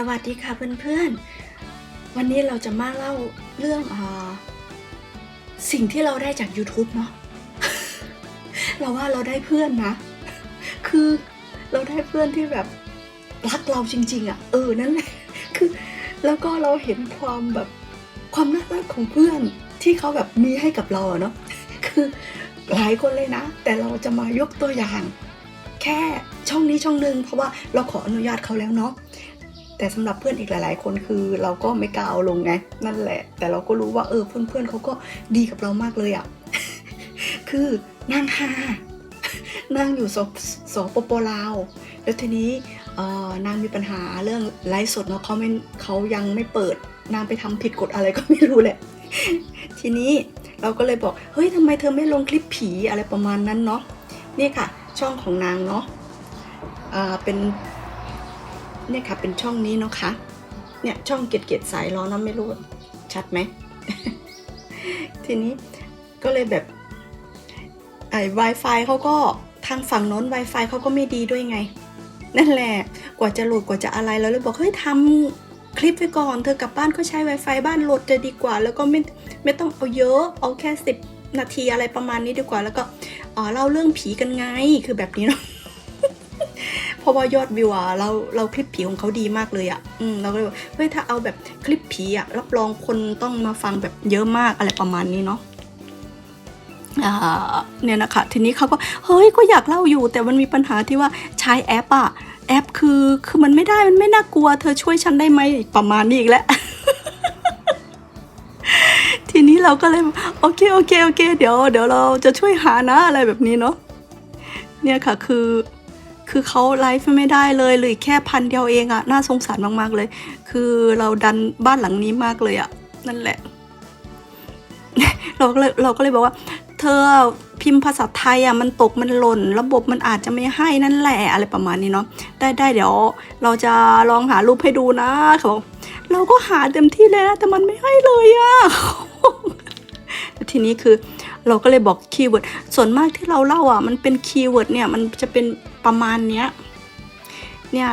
สวัสดีค่ะเพื่อนๆ วันนี้เราจะมาเล่าเรื่องอาสิ่งที่เราได้จาก YouTube เนาะ เราว่าเราได้เพื่อนนะ คือเราได้เพื่อนที่แบบรักเราจริง ๆอะ่ะ เออนั่นแหละ คือแล้วก็เราเห็นความแบบความน่ารักของเพื่อนที่เขาแบบมีให้กับเราเนาะ คือหลายคนเลยนะ แต่เราจะมายกตัวอย่าง แค่ช่องนี้ช่องหนึ่งเพราะว่าเราขออนุญาตเขาแล้วเนาะ แต่สำหรับเพื่อนอีกหลาย ๆ คนคือเราก็ไม่กล้าเอาลงไงนั่นแหละ แต่เราก็รู้ว่าเออเพื่อนๆเขาก็ดีกับเรามากเลยอะ่ะคือนางฮานางอยู่สสปปลาว แล้วทีนี้เออนางมีปัญหาเรื่องไลฟ์สดเนาะเขาไม่เขายังไม่เปิด นางไปทำผิดกฎอะไรก็ไม่รู้แหละ ทีนี้เราก็เลยบอก เฮ้ยทำไมเธอไม่ลงคลิปผีอะไรประมาณนั้นเนาะ นี่ค่ะ ช่องของนางเนาะอ่าเป็น เนี่ยค่ะเป็นช่องนี้เนาะคะเนี่ยช่องเกียรติเกียรติสายล้อเนาะไม่รู้ชัดไหม ทีนี้ก็เลยแบบไอ้ Wi-Fi เขาก็ทางฝั่งโน้น Wi-Fi เขาก็ไม่ดีด้วยไง นั่นแหละกว่าจะโหลดกว่าจะอะไรแล้วเลยบอกเฮ้ยทำคลิปไว้ก่อน เธอกลับบ้านก็ใช้ Wi-Fi บ้านโหลดจะดีกว่า แล้วก็ไม่ไม่ต้องเอาเยอะเอาแค่สิบนาทีอะไรประมาณนี้ดีกว่า แล้วก็อ๋อเล่าเรื่องผีกันไงคือแบบนี้เนาะ ราะว่ายอดวิวอะเราเราคลิปผีของเขาดีมากเลยอะอืมเราก็เลยบอกเฮ้ยถ้าเอาแบบคลิปผีอะรับรองคนต้องมาฟังแบบเยอะมากอะไรประมาณนี้เนาะเนี่ยนะคะทีนี้เขาก็เฮ้ยก็อยากเล่าอยู่ แต่มันมีปัญหาที่ว่าใช้แอปอะแอปคือคือมันไม่ได้มันไม่น่ากลัว เธอช่วยฉันได้ไหมประมาณนี้อีกแล้วทีนี้เราก็เลยโอเคโอเคโอเค เดี๋ยวเดี๋ยวเราจะช่วยหานะอะไรแบบนี้เนาะเนี่ยค่ะคือ คือเขาไลฟ์ไม่ได้เลยเหลยแค่พันเดียวเองอะน่าสงสารมากๆเลย คือเราดันบ้านหลังนี้มากเลยอะนั่นแหละ เราก็เลยเราก็เลยบอกว่า เธอพิมพ์ภาษาไทยอะมันตกมันหล่น ระบบมันอาจจะไม่ให้นั่นแหละอะไรประมาณนี้เนาะได้ได้เดี๋ยว เราจะลองหารูปให้ดูนะเขาบอกเราก็หาเต็มที่เลยนะแต่มันไม่ให้เลยอะทีนี้คือ เราก็เลยบอกคีย์เวิร์ดส่วนมากที่เราเล่าอะมันเป็นคีย์เวิร์ดเนี่ยมันจะเป็นประมาณเนี้ยเนี่ย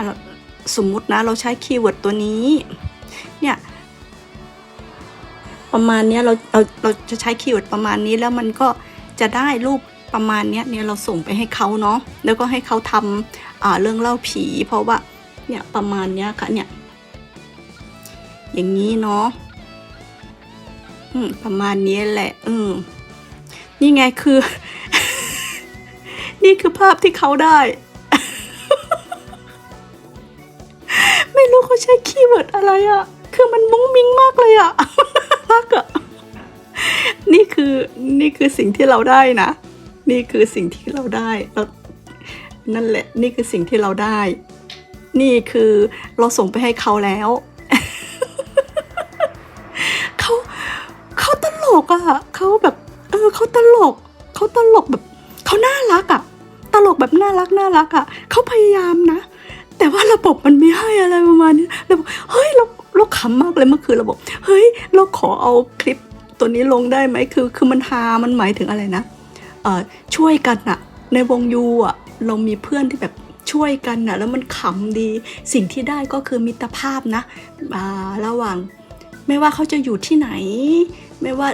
สมมุตินะเราใช้คีย์เวิร์ดตัวนี้เนี่ยประมาณเนี้ยเราเราเราจะใช้คีย์เวิร์ดประมาณนี้แล้วมันก็จะได้รูปประมาณเนี้ยเนี่ยเราส่งไปให้เขาเนาะแล้วก็ให้เขาทำอ่าเรื่องเล่าผี เพราะว่าเนี่ยประมาณเนี้ยค่ะเนี่ยอย่างนี้เนาะอืมประมาณนี้แหละอืม นี่ไงคือ นี่คือภาพที่เขาได้ ไม่รู้เขาใช้คีย์เวิร์ดอะไรอะ่ะ คือมันมุ้งมิ้งมากเลยอะ่ะรักอะ่ะ นี่คือนี่คือสิ่งที่เราได้นะ นี่คือสิ่งที่เราได้เรานั่นแหละ นี่คือสิ่งที่เราได้ นี่คือเราส่งไปให้เขาแล้วเขาเขาตลกอะเขาแบบ ออเขาตลกเขาตลกแบบเขาน่ารักอะตลกแบบน่ารักน่ารักอะเขาพยายามนะ แต่ว่าระบบมันไม่ให้อะไรประมาณนี้เราบอกเฮ้ยเราเราขำมากเลยเมื่อคืนเราบอกเฮ้ยเราขอเอาคลิปตัวนี้ลงได้ไหมคือ คือมันฮามันหมายถึงอะไรนะเออช่วยกันอะในวงยูอะเรามีเพื่อนที่แบบช่วยกันอะแล้วมันขำดี สิ่งที่ได้ก็คือมิตรภาพนะระหว่าง ไม่ว่าเขาจะอยู่ที่ไหน ไม่ว่า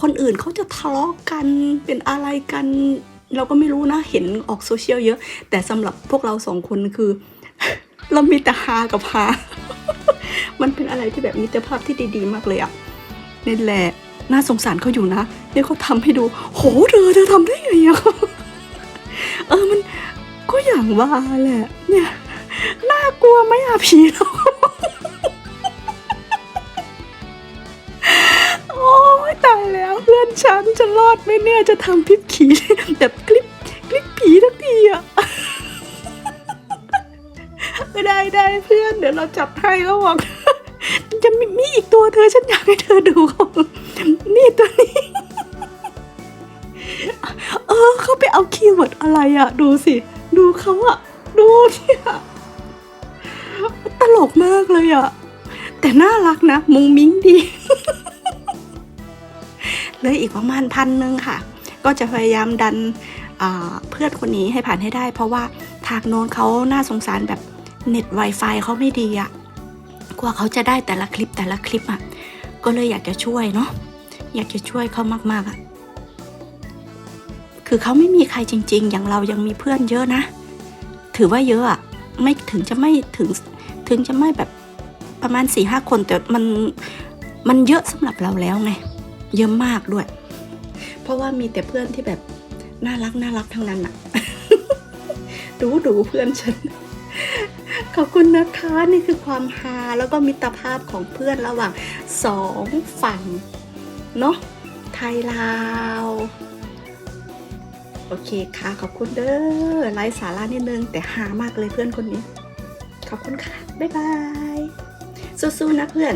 คนอื่นเขาจะทะเลาะกันเป็นอะไรกัน เราก็ไม่รู้นะ เห็นออกโซเชียลเยอะ แต่สำหรับพวกเราสองคนคือ เรามีแต่ฮากับฮามันเป็นอะไรที่แบบมิตรภาพที่ดีๆ มากเลยอะนี่แหละน่าสงสารเขาอยู่นะเนี่ยเขาทำให้ดู โหเธอเธอทำได้ไงอะเออมันก็อย่างว่าแหละเนี่ยน่ากลัวไหมอะผีเรา ฉันจะรอดไหมเนี่ยจะทำพิบขีแบบคลิปคลิปผีทักทีอะไม่ได้ได้เพื่อนเดี๋ยวเราจับให้แล้วบอกจะมีมีอีกตัวเธอฉันอยากให้เธอดูเขานี่ตัวนี้ เออเขาไปเอาคีย์เวิร์ดอะไรอะดูสิ ดูเขาอะดูเนี่ยตลกมากเลยอะแต่น่ารักนะมุงมิ้งดี เหลยอีกประมาณพันหนึ่งค่ะ ก็จะพยายามดันเพื่อนคนนี้ให้ผ่านให้ได้ เพราะว่าทางโน้นเขาน่าสงสารแบบเน็ต Wi-Fi เขาไม่ดีอะกว่าเขาจะได้แต่ละคลิปแต่ละคลิปอะก็เลยอยากจะช่วยเนาะอยากจะช่วยเขามากๆอะคือเขาไม่มีใครจริง ๆ อย่างเรายังมีเพื่อนเยอะนะ ถือว่าเยอะอะไม่ถึงจะไม่ถึงถึงจะไม่แบบประมาณสี่ห้าคนแต่มันมันเยอะสำหรับเราแล้วไง เยอะมากด้วย เพราะว่ามีแต่เพื่อนที่แบบน่ารักน่ารักทั้งนั้นอะดูดูเพื่อนฉัน ขอบคุณนะคะนี่คือความฮาแล้วก็มิตรภาพของเพื่อนระหว่างสองฝั่งเนาะไทยลาว โอเคค่ะ ขอบคุณเด้อไร้สาระนิดนึง แต่หามากเลยเพื่อนคนนี้ ขอบคุณค่ะ บ๊ายบาย สู้ๆนะเพื่อน